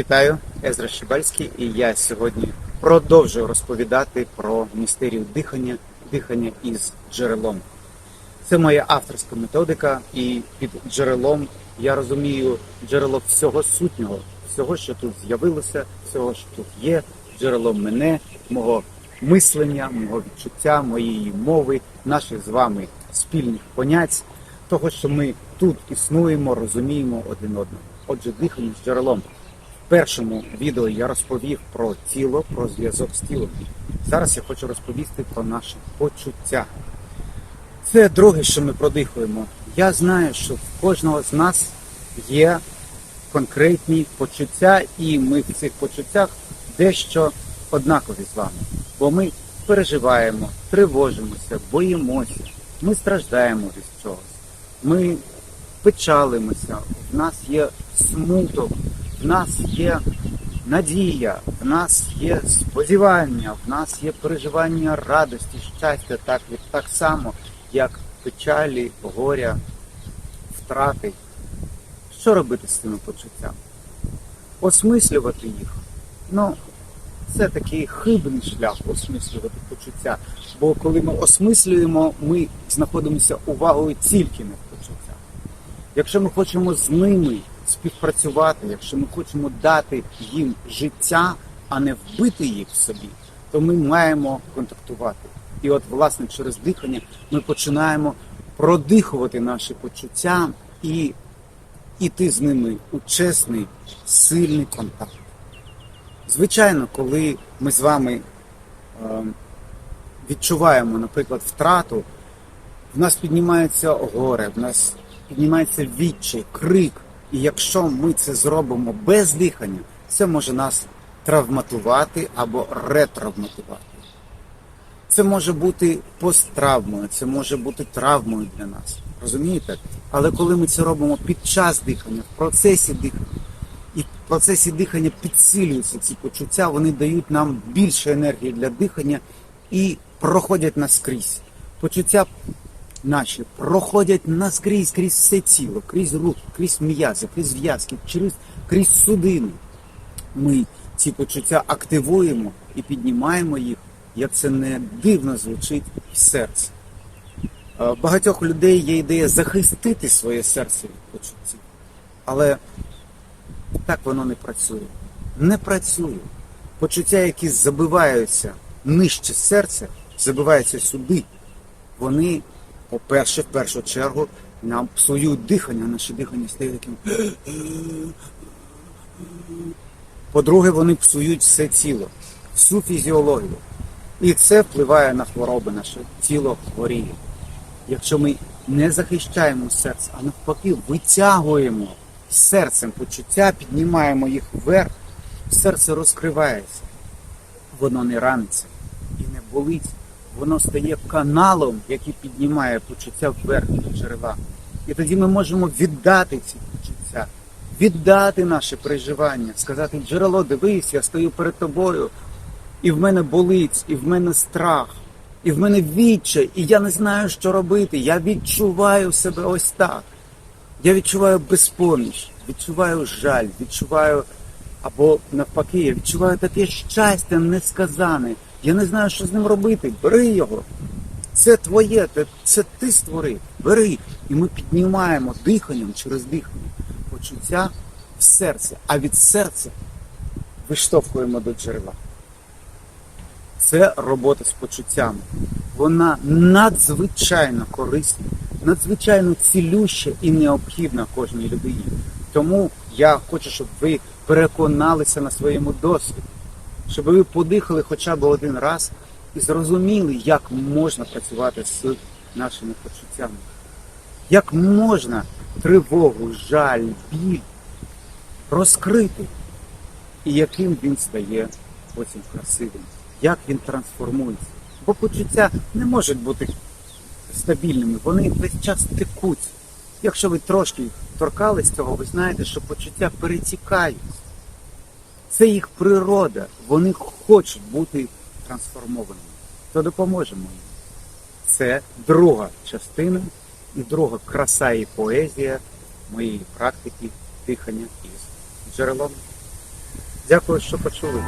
Вітаю, Езра Щебальський, і я сьогодні продовжую розповідати про містерію дихання, дихання із джерелом. Це моя авторська методика, і під джерелом я розумію джерело всього сутнього, всього, що тут з'явилося, всього, що тут є, джерело мене, мого мислення, мого відчуття, моєї мови, наших з вами спільних понять, того, що ми тут існуємо, розуміємо один одного. Отже, дихання з джерелом. Першому відео я розповів про тіло, про зв'язок з тілом. Зараз я хочу розповісти про наші почуття. Це друге, що ми продихуємо. Я знаю, що в кожного з нас є конкретні почуття, і ми в цих почуттях дещо однакові з вами. Бо ми переживаємо, тривожимося, боїмося, ми страждаємо від чогось, ми печалимося, в нас є смуток, в нас є надія, в нас є сподівання, в нас є переживання радості, щастя, так, так само, як печалі, горя, втрати. Що робити з цими почуттями? Осмислювати їх. Ну, це такий хибний шлях осмислювати почуття. Бо коли ми осмислюємо, ми знаходимося увагою тільки на почуттях. Якщо ми хочемо з ними співпрацювати, якщо ми хочемо дати їм життя, а не вбити їх в собі, то ми маємо контактувати. І от, власне, через дихання ми починаємо продихувати наші почуття і йти з ними у чесний, сильний контакт. Звичайно, коли ми з вами е, відчуваємо, наприклад, втрату, в нас піднімається горе, в нас піднімається відчай, крик. І якщо ми це зробимо без дихання, це може нас травматувати або ретравматувати. Це може бути посттравмою, це може бути травмою для нас. Розумієте? Але коли ми це робимо під час дихання, в процесі дихання, і в процесі дихання підсилюються ці почуття, вони дають нам більше енергії для дихання і проходять наскрізь. Почуття наші проходять наскрізь крізь все тіло, крізь руки, крізь м'язи, крізь в'язки, через крізь судини. Ми ці почуття активуємо і піднімаємо їх, як це не дивно звучить в серці. Е, Багатьох людей є ідея захистити своє серце від почуттів, але так воно не працює. Не працює. Почуття, які забиваються нижче серця, забиваються сюди, вони, по-перше, в першу чергу, нам псують дихання, наше дихання стає таким. По-друге, вони псують все тіло, всю фізіологію. І це впливає на хвороби, наше тіло хворіє. Якщо ми не захищаємо серце, а навпаки, витягуємо серцем почуття, піднімаємо їх вверх, серце розкривається, воно не раниться і не болить, воно стає каналом, який піднімає почуття вверх до джерела. І тоді ми можемо віддати ці почуття, віддати наше переживання, сказати, джерело, дивись, я стою перед тобою, і в мене болить, і в мене страх, і в мене відчай, і я не знаю, що робити. Я відчуваю себе ось так. Я відчуваю безпоміч, відчуваю жаль, відчуваю, або навпаки, я відчуваю таке щастя несказане. Я не знаю, що з ним робити. Бери його. Це твоє, це, ти створив. Бери. І ми піднімаємо диханням через дихання почуття в серце, а від серця виштовхуємо до джерела. Це робота з почуттями. Вона надзвичайно корисна, надзвичайно цілюща і необхідна кожній людині. Тому я хочу, щоб ви переконалися на своєму досвіді, щоб ви подихали хоча б один раз і зрозуміли, як можна працювати з нашими почуттями, як можна тривогу, жаль, біль розкрити, і яким він стає потім красивим, як він трансформується. Бо почуття не можуть бути стабільними, вони весь час текуть. Якщо ви трошки торкались цього, ви знаєте, що почуття перетікають. Це їх природа, вони хочуть бути трансформованими. То допоможемо їм. Це друга частина і друга краса і поезія моєї практики дихання із джерелом. Дякую, що почули.